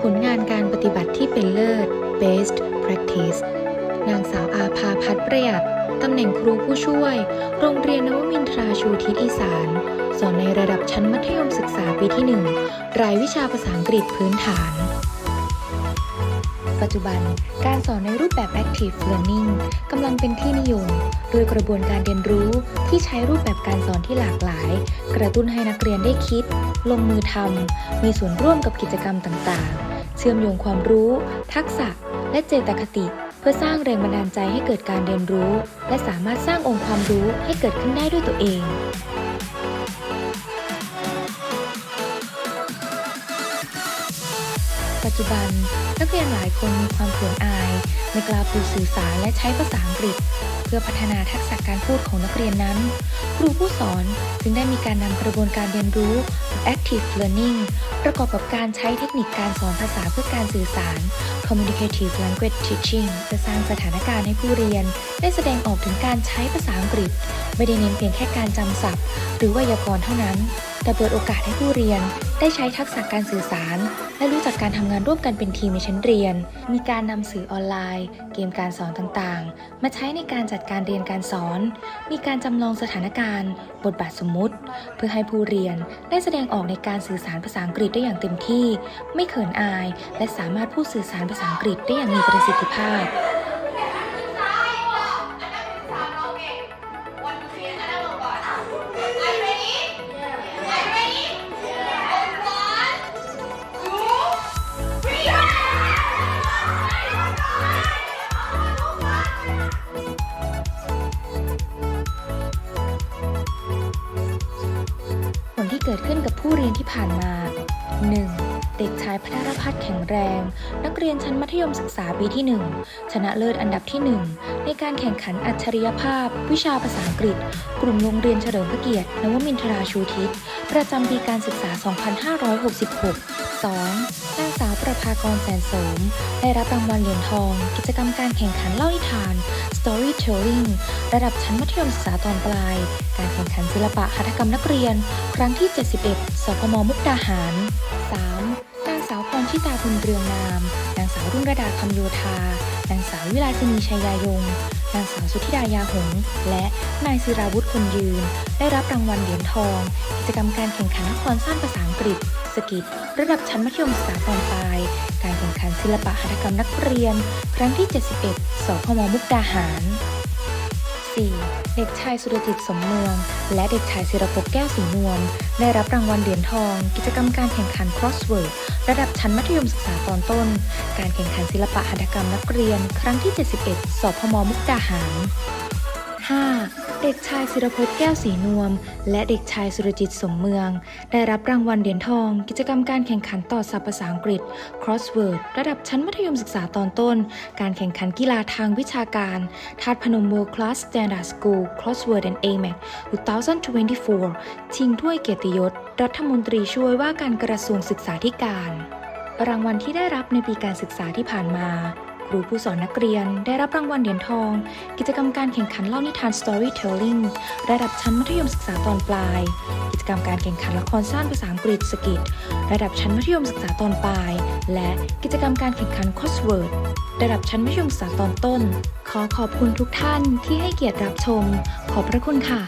ผลงานการปฏิบัติที่เป็นเลิศ best practice นางสาวอาภาพัฒน์ประหยัด ตำแหน่งครูผู้ช่วย โรงเรียนนวมินทราชูทิศอีสาน สอนในระดับชั้นมัธยมศึกษาปีที่ 1 รายวิชาภาษาอังกฤษพื้นฐาน ปัจจุบัน การสอนในรูปแบบ active learning กำลังเป็นที่นิยม โดยกระบวนการเรียนรู้ที่ใช้รูปแบบการสอนที่หลากหลาย กระตุ้นให้นักเรียนได้คิด ลงมือทำมีส่วนร่วมกับกิจกรรมต่างๆ เชื่อมโยงความรู้ ทักษะ และเจตคติ เพื่อสร้างแรงบันดาลใจให้เกิดการเรียนรู้ และสามารถสร้างองค์ความรู้ให้เกิดขึ้นได้ด้วยตัวเอง ปัจจุบัน นักเรียนหลายคนมีความเขินอาย ไม่กล้าพูดสื่อสารและใช้ภาษาอังกฤษ เพื่อพัฒนาทักษะการพูดของนักเรียนนั้น ครูผู้สอนจึงได้มีการนำกระบวนการเรียนรู้ active learning ประกอบกับการใช้เทคนิคการสอนภาษาเพื่อการสื่อสาร communicative language teaching เพื่อสร้างสถานการณ์ให้ผู้เรียน ได้แสดงออกถึงการใช้ภาษาอังกฤษ ไม่ได้เน้นเพียงแค่การจำศัพท์ หรือไวยากรณ์เท่านั้น แต่เปิดโอกาสให้ผู้เรียน ได้ใช้ทักษะการสื่อสาร และรู้จักการทำงานร่วมกันเป็นทีมในชั้นเรียน มีการนำสื่อออนไลน์ เกมการสอนต่างๆ มาใช้ในการจัดการเรียนการสอน มีการจำลองสถานการณ์ บทบาทสมมุติ เพื่อให้ผู้เรียนได้แสดงออกในการสื่อสารภาษาอังกฤษได้อย่างเต็มที่ ไม่เขินอาย และสามารถพูดสื่อสารภาษาอังกฤษได้อย่างมีประสิทธิภาพ ที่เกิดขึ้นกับผู้เรียนที่ผ่านมา 1. เด็กชายพัทรพัฒน์แข็งแรง นักเรียนชั้นมัธยมศึกษาปีที่ 1 ชนะเลิศอันดับที่ 1 ในการแข่งขันอัจฉริยภาพ วิชาภาษาอังกฤษ กลุ่มโรงเรียนเฉลิมพระเกียรตินวมินทราชูทิศประจำปีการศึกษา 2566 2. นางสาวประภากรแสนสม ได้รับรางวัลเหรียญทอง กิจกรรมการแข่งขันเล่านิทาน Storytelling ระดับชั้นมัธยมศึกษาตอนปลาย การแข่งขันศิลปะหัตถกรรมนักเรียน ครั้งที่ 71 สพมมุกดาหาร 3. นางสาวพรชิตาคุณเรืองนาม นางสาวรุ่งระดาคำโยธา นางสาววิลาสินีชัยยายง นางสาวสุธิดายาหง และนายศิราวุฒิคนยืน ได้รับรางวัลเหรียญทอง กิจกรรมการแข่งขันละครสั้นภาษาอังกฤษ สกิทระดับชั้นมัธยมศึกษาตอนปลาย การแข่งขันศิลปะหัตถกรรมนักเรียน ครั้งที่ 71สพมมุกดาหาร 4. เด็กชายสุรจิตสมเมือง และเด็กชายศิรภพแก้วสีนวล ได้รับรางวัลเหรียญทอง กิจกรรมการแข่งขัน crossword ระดับชั้นมัธยมศึกษาตอนต้น การแข่งขันศิลปะหัตถกรรมนักเรียน ครั้งที่ 71 สพมมุกดาหาร 5. เด็กชายศิรภพแก้วสีนวม และเด็กชายสุรจิตสมเมือง ได้รับรางวัลเหรียญทอง กิจกรรมการแข่งขันต่อศัพท์ภาษาอังกฤษ crossword ระดับชั้นมัธยมศึกษาตอนต้น การแข่งขันกีฬาทางวิชาการทาดพนม World Class Standard School crossword and AMAC 2024 ชิงถ้วยเกียรติยศ รัฐมนตรีช่วยว่าการกระทรวงศึกษาธิการ รางวัลที่ได้รับในปีการศึกษาที่ผ่านมา ครูผู้สอนนักเรียนได้รับรางวัลเหรียญทอง กิจกรรมการแข่งขันเล่านิทาน Storytelling ระดับชั้นมัธยมศึกษาตอนปลาย กิจกรรมการแข่งขันละครสั้นภาษาอังกฤษสกิทระดับชั้นมัธยมศึกษาตอนปลาย และกิจกรรมการแข่งขัน Crossword ระดับชั้นมัธยมศึกษาตอนต้น ขอขอบคุณทุกท่านที่ให้เกียรติรับชม ขอบพระคุณค่ะ